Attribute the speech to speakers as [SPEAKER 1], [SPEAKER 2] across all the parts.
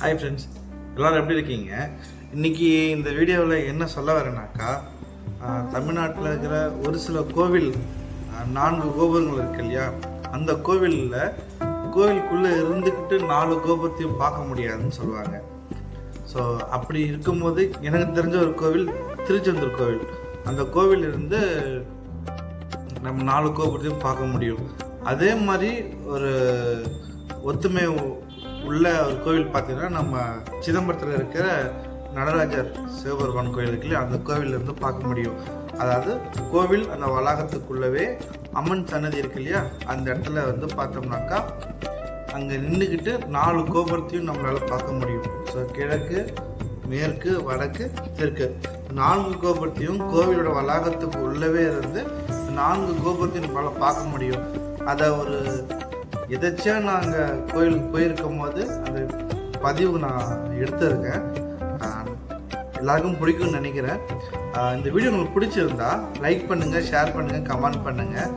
[SPEAKER 1] Hi friends எல்லாரும் எப்படி இருக்கீங்க? இன்னைக்கு இந்த வீடியோவில் என்ன சொல்ல வரேனாக்கா தமிழ்நாட்டில் இருக்கிற ஒரு சில கோவில் நான்கு கோபுரங்கள் இருக்கு இல்லையா? அந்த கோவிலில் கோவிலுக்குள்ளே இருந்துக்கிட்டு நாலு கோபுரத்தையும் பார்க்க முடியாதுன்னு சொல்லுவாங்க. ஸோ அப்படி இருக்கும்போது எனக்கு தெரிஞ்ச ஒரு கோவில் திருச்செந்தூர் கோவில். அந்த கோவில் இருந்து நம்ம நாலு கோபுரத்தையும் பார்க்க முடியும். அதே மாதிரி ஒரு ஒத்துமை உள்ள ஒரு கோவில் பார்த்தீங்கன்னா நம்ம சிதம்பரத்தில் இருக்கிற நடராஜர் சிவபெருமான் கோயில் இருக்குல்ல அந்த கோவிலேருந்து பார்க்க முடியும். அதாவது கோவில் அந்த வளாகத்துக்குள்ளவே அம்மன் சன்னதி இருக்கு இல்லையா? அந்த இடத்துல வந்து பார்த்தோம்னாக்கா அங்கே நின்றுக்கிட்டு நாலு கோபுரத்தையும் நம்மளால் பார்க்க முடியும். ஸோ கிழக்கு மேற்கு வடக்கு தெற்கு. நான்கு கோபுரத்தையும் கோவிலோட வளாகத்துக்கு உள்ளவே இருந்து நான்கு கோபுரத்தையும் நம்மளால் பார்க்க முடியும். அதை ஒரு எதாச்சும் நாங்கள் கோயிலுக்கு போயிருக்கும் போது அந்த பதிவு நான் எடுத்திருக்கேன். எல்லாருக்கும் பிடிக்கும்னு நினைக்கிறேன். இந்த வீடியோ உங்களுக்கு பிடிச்சிருந்தா லைக் பண்ணுங்கள் ஷேர் பண்ணுங்கள் கமெண்ட் பண்ணுங்கள்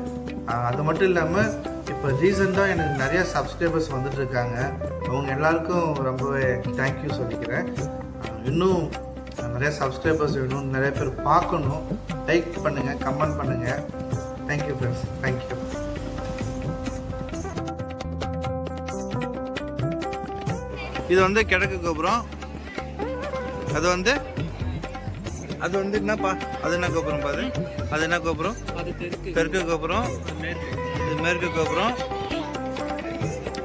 [SPEAKER 1] அது மட்டும் இல்லாமல் இப்போ ரீசெண்டாக எனக்கு நிறைய சப்ஸ்கிரைபர்ஸ் வந்துட்டுருக்காங்க. அவங்க எல்லாருக்கும் ரொம்பவே தேங்க்யூ சொல்லிக்கிறேன். இன்னும் நிறைய சப்ஸ்கிரைபர்ஸ் வேணும் நிறைய பேர் பார்க்கணும். லைக் பண்ணுங்கள் கமெண்ட் பண்ணுங்கள் தேங்க்யூ ஃப்ரெண்ட்ஸ் தேங்க்யூ இது வந்து கிழக்கு கோபுரம். அது வந்து அது வந்து என்னப்பா? அது என்ன கோபுரம் பாரு? அது என்ன கோபுரம்?
[SPEAKER 2] தெற்கு.
[SPEAKER 1] கோபுரம்.
[SPEAKER 2] மேற்கு.
[SPEAKER 1] இது மேற்கு கோபுரம்.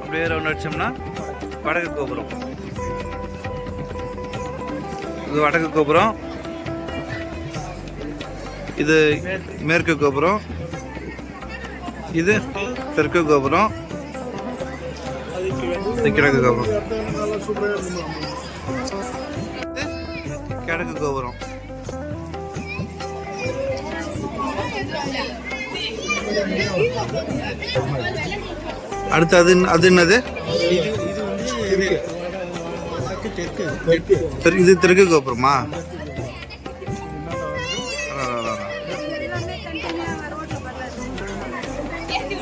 [SPEAKER 1] அப்படியே ரவுண்ட் அடிச்சோம்னா வடக்கு கோபுரம். இது வடக்கு கோபுரம். இது மேற்கு கோபுரம். இது தெற்கு கோபுரம்.
[SPEAKER 2] கிழக்கு
[SPEAKER 1] இது கிழக்கு கோபுரம். கிழக்கு கோபுரம். அடுத்து அது அது என்னது?
[SPEAKER 2] இது தெற்கு
[SPEAKER 1] இது கோபுரமா?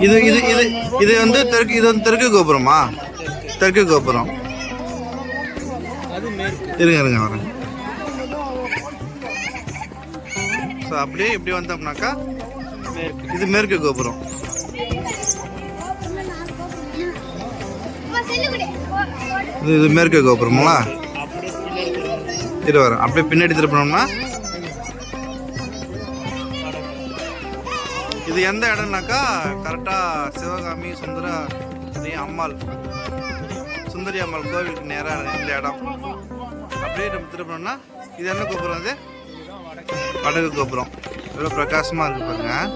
[SPEAKER 1] இது இது இது இது வந்து தெற்கு இது வந்து தெற்கு கோபுரமா? தெற்கு கோபுரம். இருங்க இருங்க வரேன். ஸோ அப்படியே இப்படி வந்தோம்னாக்கா இது மேற்கு கோபுரம். இது இது மேற்கு கோபுரங்களா
[SPEAKER 2] இது
[SPEAKER 1] வரும் வரேன். அப்படியே பின்னாடி திருப்பினோம்னா இது எந்த இடம்னாக்கா கரெக்டாக சிவகாமி சுந்தர அம்மாள். சுந்தரி அம்மாள் கோவிலுக்கு நேராக இந்த இடம். அப்படியே நம்ம திருப்பினோம்னா இது என்ன கோபுரம் அது? படகு கோபுரம். எவ்வளோ பிரகாசமாக இருக்குது பாருங்கள்